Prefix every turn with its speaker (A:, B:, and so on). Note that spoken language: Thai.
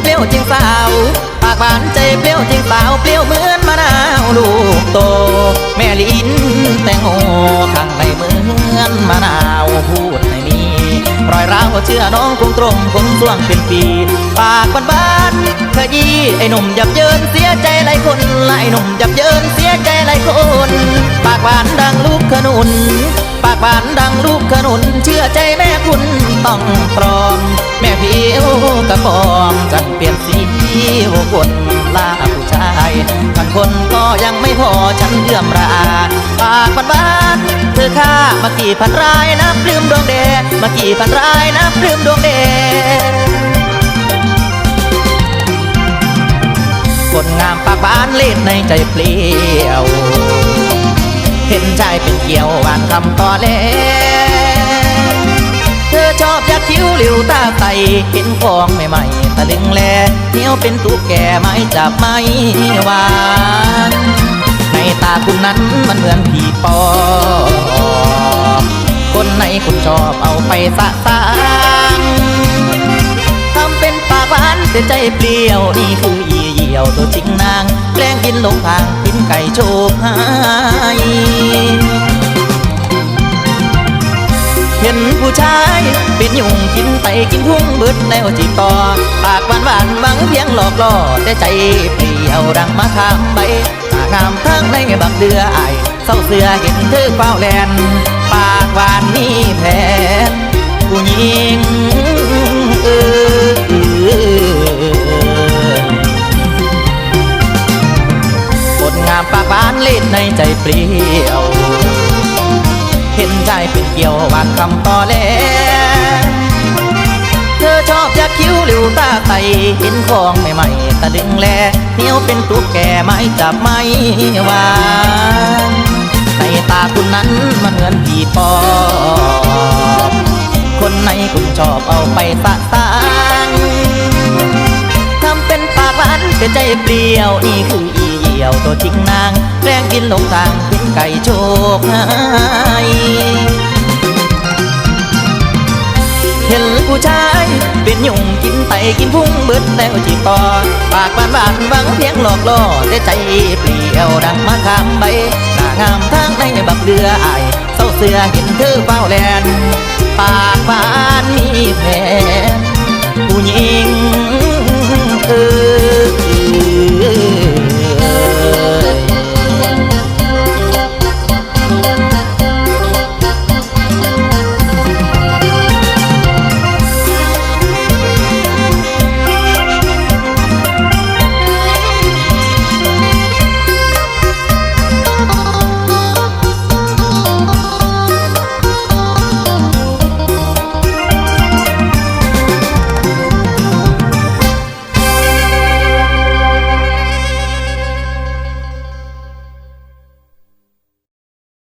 A: เปรี้ยวจริงสาว ปากหวานใจเปรี้ยวจริงสาว เปรี้ยวเหมือนมะนาวลูกโต แม่ลิ้นแตงโมข้างในเหมือนมะนาวพูดไม่มีรอยร้าวเชื่อน้องคงตรงคงส่วงเป็นปี ปากบานบานขยี้ไอ้หนุ่มยับเยินเสียใจหลายคนไอ้หนุ่มยับเยินเสียใจหลายคน ปากหวานดังลูกขนุน หวานดังลูกขนุนเชื่อใจแม่คุณต้องปลอม แม่ผิวกระปอมจังเปลี่ยนสีหัวคนลาผู้ชายกันคนก็ยังไม่พอฉันเลื่อมราปากบานบานเธอฆ่ามากี่พันรายนับลืมดวงแดมากี่พันรายนับลืมดวงแดคนงามปากบานเล่นในใจเปลี่ยว เห็นใจเป็นเกี่ยวหวานคำต่อแลเธอชอบยักคิ้วหลิวตาใสเห็นของใหม่ๆตะลึงแลเหนียวเป็นตุ๊กแกไม้จับไม้หวานในตาคุณนั้นมันเหมือนผีปอบคนไหนคุณชอบเอาไปสะสางทำเป็นปากหวานแต่ใจเปลี่ยวนี่คืออีเหี่ยวตัวจริงนางแกล้งกินหลงทางกินไก่โชค ผู้ชาย เป็นยุงกินไปกินทุ่งเบิดแล้วจีบต่อ ปากหวานหวานๆหวังเพียงหลอกล่อแต่ใจเปลี่ยวดังมะขามใบตางามทั้งในบักเดือไอเศร้าเสือเห็นเธอเฝ้าแลน ปากหวานนี่แผนผู้หญิงเอองามปากหวานเล่นในใจเปรี้ยว เห็นใจเป็นเกี่ยวหวานคำต่อแลเธอชอบยักคิ้วหลิวตาใสเห็นของใหม่ๆตะลึงแลเหนียวเป็นตุ๊กแกไม้จับไม้หวานในตาคุณนั้นมันเหมือนผีปอบคนไหนคุณชอบเอาไปสะสางทำเป็นปากหวานแต่ใจเปรี้ยวนี่คืออีเหี่ยวตัวจริงนางแกล้งกินหลงทาง ไก่โชคหายเห็นผู้ชายเป็นยุงกินไปกินพุ่งเบิดแล้วจีบต่อปากหวานหวานๆหวังเพียงหลอกล่อแต่ใจเปลี่ยวดังมะขามใบหน้างามทางในบักเดืออายเศร้าเสือเห็นเธอเฝ้าแลนปากหวานมี